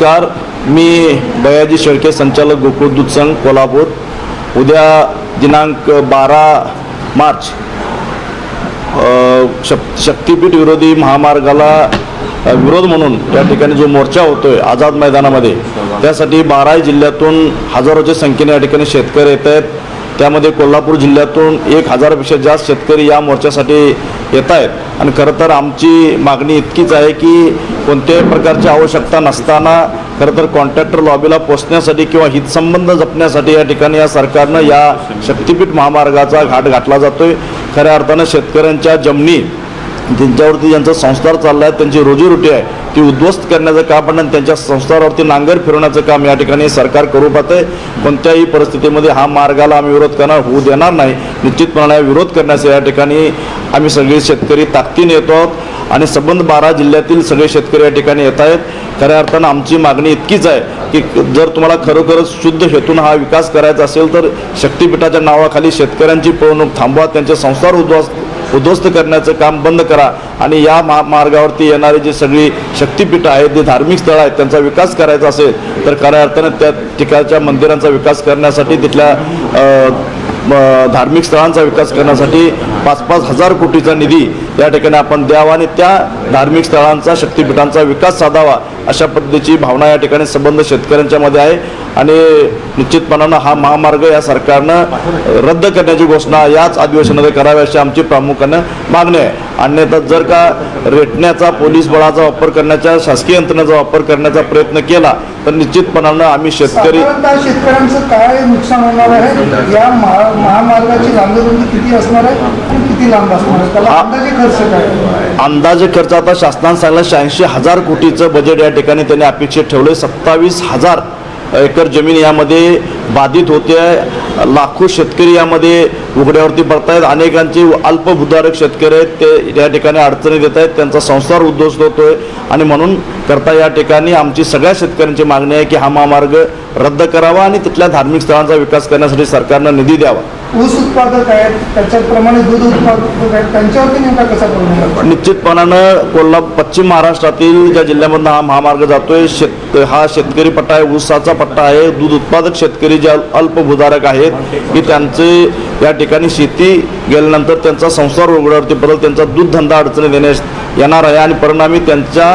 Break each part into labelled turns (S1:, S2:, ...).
S1: नमस्कार मी बयाजी शेळके संचालक गोकुळ दूध संघ कोल्हापूर. उद्या दिनांक बारा मार्च शक् शक्तीपीठ विरोधी महामार्गाला विरोध म्हणून त्या ठिकाणी जो मोर्चा होतोय आझाद मैदानामध्ये त्यासाठी बाराही जिल्ह्यातून हजारोच्या संख्येने या ठिकाणी शेतकरी येत आहेत. त्यामध्ये कोल्हापूर जिल्ह्यातून एक हजारापेक्षा जास्त शेतकरी या मोर्चासाठी येत आहेत आणि खरं तर आमची मागणी इतकीच आहे की कोणत्याही प्रकारची आवश्यकता नसताना खरं तर कॉन्ट्रॅक्टर लॉबीला पोचण्यासाठी किंवा हितसंबंध जपण्यासाठी या ठिकाणी या सरकारनं या शक्तीपीठ महामार्गाचा घाट घातला जातोय. खऱ्या अर्थानं शेतकऱ्यांच्या जमिनी ज्यांच्यावरती ज्यांचा संस्कार चालला आहे त्यांची रोजीरोटी आहे ती उद्ध्वस्त करण्याचं काम आणि त्यांच्या संस्कारावरती नांगर फिरवण्याचं काम या ठिकाणी सरकार करू पाहतंय. कोणत्याही परिस्थितीमध्ये हा मार्गाला आम्ही विरोध करणार होऊ देणार नाही. निश्चितपणाने विरोध करण्याचं या ठिकाणी आम्ही सगळे शेतकरी ताकदीने येतो आहोत आणि संबंध बारा जिल्ह्यातील सगळे शेतकरी या ठिकाणी येत आहेत. खऱ्या अर्थानं आमची मागणी इतकीच आहे की जर तुम्हाला खरोखरच शुद्ध हेतून हा विकास करायचा असेल तर शक्तीपीठाच्या नावाखाली शेतकऱ्यांची पळवणूक थांबवा त्यांचे संस्कार उद्ध्वस्त उद्ध्वस्त करण्याचं काम बंद करा आणि या मा मार्गावरती येणारी जी सगळी शक्तिपीठं आहेत जे धार्मिक स्थळं आहेत त्यांचा विकास करायचा असेल तर खऱ्या अर्थानं त्या ठिकाणच्या मंदिरांचा विकास करण्यासाठी तिथल्या म, धार्मिक स्थळांचा विकास करण्यासाठी पाच पाच हजार कोटीचा निधी या ठिकाणी आपण द्यावा आणि त्या धार्मिक स्थळांचा शक्तीपीठांचा विकास साधावा अशा पद्धतीची भावना या ठिकाणी संबंध शेतकऱ्यांच्या मध्ये आहे. आणि निश्चितपणानं हा महामार्ग या सरकारनं रद्द करण्याची घोषणा याच अधिवेशनामध्ये करावी अशी आमची प्रामुख्यानं मागणी आहे. अन्यथा जर का रेटण्याचा पोलीस बळाचा वापर करण्याच्या शासकीय यंत्रणेचा वापर करण्याचा प्रयत्न केला तर निश्चितपणानं आम्ही शेतकरी
S2: शेतकऱ्यांचं काय नुकसान होणार आहे? या महा- महामार्गाची लांबी किती असणार आहे? किती लांब असणार आहे? अंदाजे खर्च
S1: आता शासनानं सांगला शहाऐंशी हजार कोटीचं बजेट या ठिकाणी त्यांनी अपेक्षित ठेवलं सत्तावीस हजार एकर जमीन यामध्ये बाधित होते. लाखो शेतकरी यामध्ये उघड्यावरती पडत आहेत अनेकांचे अल्पभूधारक शेतकरी आहेत. ते या ठिकाणी अडचणी देत आहेत. त्यांचा संसार उद्ध्वस्त आहे आणि म्हणून करता या ठिकाणी आमची सगळ्या शेतकऱ्यांची मागणी आहे की हा महामार्ग रद्द करावा आणि तिथल्या धार्मिक स्थळांचा विकास करण्यासाठी सरकारनं निधी द्यावा.
S2: ऊस उत्पादक आहेत त्याच्याप्रमाणे दूध उत्पादक आहेत त्यांच्यावरती नेमका कसा परिणाम?
S1: निश्चितपणानं कोल्हा पश्चिम महाराष्ट्रातील ज्या जिल्ह्यामधनं हा महामार्ग जातोय शेत हा शेतकरी पट्टा आहे ऊसाचा पट्टा आहे दूध उत्पादक शेतकरी जे अल- अल्पभूधारक आहेत की त्यांचे या ठिकाणी शेती गेल्यानंतर त्यांचा संसार उघड्यावरती बदल त्यांचा दूध धंदा अडचणी देण्यास येणार आहे आणि परिणामी त्यांच्या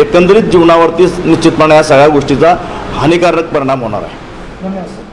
S1: एकंदरीत जीवनावरती निश्चितपणे या सगळ्या गोष्टीचा हानिकारक परिणाम होणार आहे.